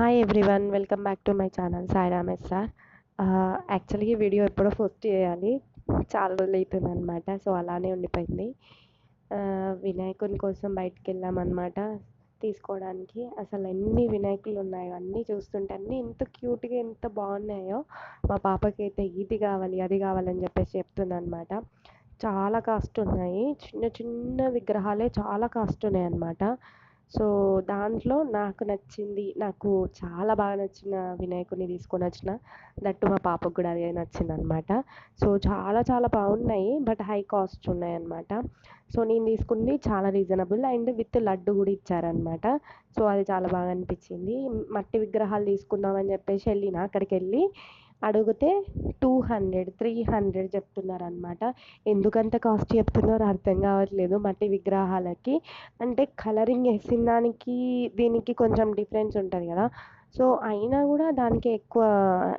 Hi everyone welcome back to my channel Sairam S sir యాక్చువల్గా ఈ video ఎప్పుడో post చేయాలి. చాలా రోజులు అవుతుంది అనమాట సో అలానే ఉండిపోయింది. Uh, వినాయకుని కోసం బయటికి వెళ్ళామన్నమాట తీసుకోవడానికి. అసలు ఎన్ని వినాయకులు ఉన్నాయో అన్నీ చూస్తుంటే అన్నీ ఎంత క్యూట్గా ఎంత బాగున్నాయో మా పాపకి అయితే ఇది కావాలి అది కావాలని చెప్పేసి చెప్తుంది అనమాట చాలా కాస్ట్ ఉన్నాయి. చిన్న చిన్న విగ్రహాలే చాలా కాస్ట్ ఉన్నాయి అన్నమాట సో దాంట్లో నాకు నచ్చింది నాకు చాలా బాగా నచ్చిన వినాయకుడిని తీసుకొని వచ్చిన దట్టు మా పాపకు కూడా అదే నచ్చిందనమాట సో చాలా చాలా బాగున్నాయి బట్ హై కాస్ట్ ఉన్నాయన్నమాట. సో నేను తీసుకుంది చాలా రీజనబుల్ అండ్ విత్ లడ్డు కూడా ఇచ్చారనమాట సో అది చాలా బాగా అనిపించింది. మట్టి విగ్రహాలు తీసుకుందామని చెప్పేసి వెళ్ళిన అక్కడికి వెళ్ళి అడిగితే టూ హండ్రెడ్ త్రీ హండ్రెడ్ చెప్తున్నారు అనమాట ఎందుకంత కాస్ట్ చెప్తున్నారో అర్థం కావట్లేదు మట్టి విగ్రహాలకి. అంటే కలరింగ్ వేసిన దానికి దీనికి కొంచెం డిఫరెన్స్ ఉంటుంది కదా. సో అయినా కూడా దానికి ఎక్కువ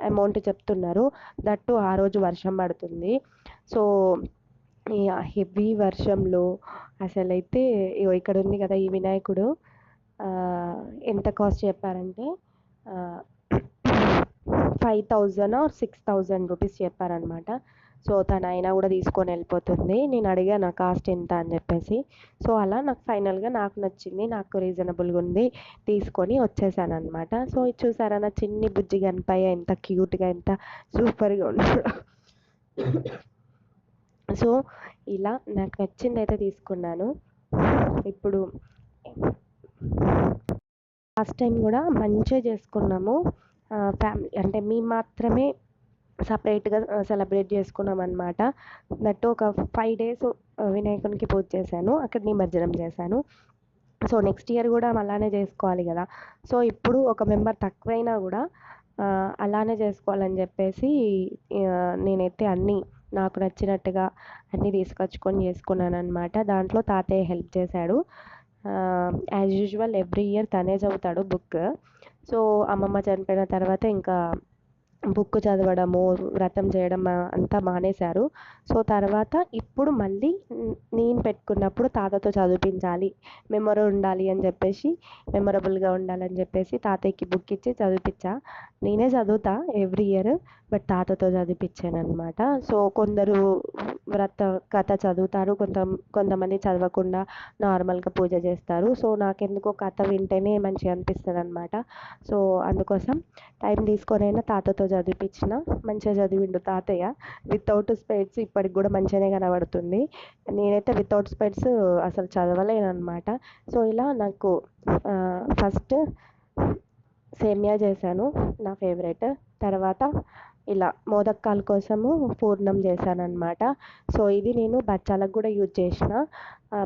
అమౌంట్ చెప్తున్నారు. దట్టు ఆ రోజు వర్షం పడుతుంది. సో ఈ హెవీ వర్షంలో అసలైతే ఇక్కడ ఉంది కదా ఈ వినాయకుడు. ఎంత కాస్ట్ చెప్పారంటే five thousand or six thousand rupees చెప్పారనమాట సో తను అయినా కూడా తీసుకొని వెళ్ళిపోతుంది. నేను అడిగాను కాస్ట్ ఎంత? అని చెప్పేసి. సో అలా నాకు ఫైనల్గా నాకు నచ్చింది. నాకు రీజనబుల్గా ఉంది. తీసుకొని వచ్చేసాను అనమాట సో ఇది చూసారా? నా చిన్ని బుజ్జి కనిపాయ ఎంత క్యూట్గా ఎంత సూపర్గా ఉన్నాడు. సో ఇలా నాకు నచ్చింది అయితే తీసుకున్నాను. ఇప్పుడు లాస్ట్ టైం కూడా మంచిగా చేసుకున్నాము. ఫ్యామిలీ అంటే మేము మాత్రమే సపరేట్గా సెలబ్రేట్ చేసుకున్నాం అనమాట దట్టు ఒక ఫైవ్ డేస్ వినాయకునికి పూజ చేశాను అక్కడ నిమజ్జనం చేశాను. సో నెక్స్ట్ ఇయర్ కూడా అలానే చేసుకోవాలి కదా. సో ఇప్పుడు ఒక మెంబర్ తక్కువైనా కూడా అలానే చేసుకోవాలని చెప్పేసి నేనైతే అన్నీ నాకు నచ్చినట్టుగా అన్నీ తీసుకొచ్చుకొని చేసుకున్నాను అనమాట దాంట్లో తాతయ్య హెల్ప్ చేశాడు. యాజ్ యూజువల్ ఎవ్రీ ఇయర్ తనే చదువుతాడు బుక్. సో అమ్మమ్మ చనిపోయిన తర్వాత ఇంకా బుక్ చదవడము వ్రతం చేయడం అంతా మానేశారు. సో తర్వాత ఇప్పుడు మళ్ళీ నేను పెట్టుకున్నప్పుడు తాతతో చదివించాలి. మెమొరీ ఉండాలి అని చెప్పేసి మెమొరబుల్గా ఉండాలని చెప్పేసి తాతయ్యకి బుక్ ఇచ్చి చదివించా. నేనే చదువుతా ఎవ్రీ ఇయర్ బట్ తాతతో చదివించాను అనమాట సో కొందరు వ్రత కథ చదువుతారు. కొంత కొంతమంది చదవకుండా నార్మల్గా పూజ చేస్తారు. సో నాకెందుకో కథ వింటేనే మంచిగా అనిపిస్తుంది అనమాట సో అందుకోసం టైం తీసుకొనైనా తాతతో చదివించిన మంచిగా చదివిండు తాతయ్య. వితౌట్ స్పెట్స్ ఇప్పటికి కూడా మంచిగానే కనబడుతుంది. నేనైతే వితౌట్ స్పెట్స్ అసలు చదవలేను అనమాట సో ఇలా నాకు ఫస్ట్ సేమియా చేశాను నా ఫేవరెట్ తర్వాత ఇలా మోదక్కాల కోసము పూర్ణం చేశాను అనమాట సో ఇది నేను బచ్చాలకు కూడా యూజ్ చేసిన.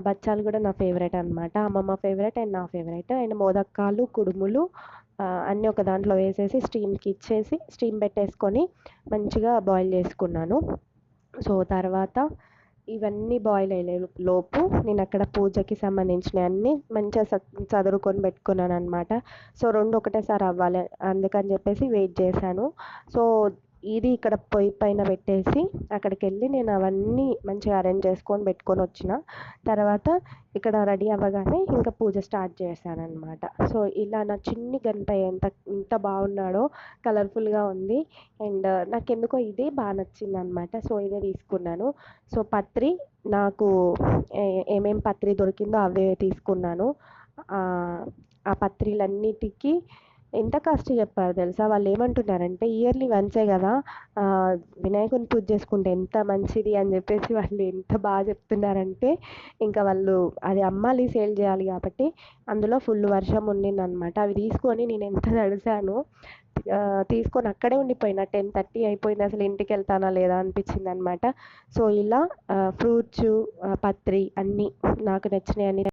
బచ్చాలు కూడా నా ఫేవరెట్ అనమాట అమ్మమ్మ ఫేవరెట్ అండ్ నా ఫేవరెట్. అండ్ మోదక్కాలు కుడుములు అన్నీ ఒక దాంట్లో వేసేసి స్టీమ్కి ఇచ్చేసి స్టీమ్ పెట్టేసుకొని మంచిగా బాయిల్ చేసుకున్నాను. సో తర్వాత ఇవన్నీ బాయిల్ అయ్యే లోపు నేను అక్కడ పూజకి సంబంధించినవి అన్నీ మంచిగా చదువుకొని పెట్టుకున్నాను అనమాట సో రెండు ఒకటేసారి అవ్వాలి అందుకని చెప్పేసి వెయిట్ చేశాను. సో ఇది ఇక్కడ పొయ్యి పైన పెట్టేసి అక్కడికి వెళ్ళి నేను అవన్నీ మంచిగా అరేంజ్ చేసుకొని పెట్టుకొని వచ్చిన. తర్వాత ఇక్కడ రెడీ అవ్వగానే ఇంకా పూజ స్టార్ట్ చేశాను అనమాట సో ఇలా నా చిన్ని గణపయ్య ఎంత ఎంత బాగున్నాడో కలర్ఫుల్గా ఉంది. అండ్ నాకు ఎందుకో ఇదే బాగా నచ్చింది అనమాట సో ఇదే తీసుకున్నాను. సో పత్రి నాకు ఏమేం పత్రి దొరికిందో అవే తీసుకున్నాను. ఆ పత్రిలన్నిటికీ ఎంత కాస్ట్ చెప్పారు తెలుసా? వాళ్ళు ఏమంటున్నారంటే ఇయర్లీ వన్సే కదా వినాయకుని పూజ చేసుకుంటే ఎంత మంచిది? అని చెప్పేసి వాళ్ళు ఎంత బాగా చెప్తున్నారంటే ఇంకా వాళ్ళు అది అమ్మాలి సేల్ చేయాలి కాబట్టి అందులో ఫుల్ వర్షం ఉండిందనమాట అవి తీసుకొని నేను ఎంత తడిసానో తీసుకొని అక్కడే ఉండిపోయిన. టెన్ థర్టీ అయిపోయింది అసలు ఇంటికి వెళ్తానా లేదా అనిపించింది అనమాట సో ఇలా ఫ్రూట్స్ పత్రి అన్నీ నాకు నచ్చినాయి అన్ని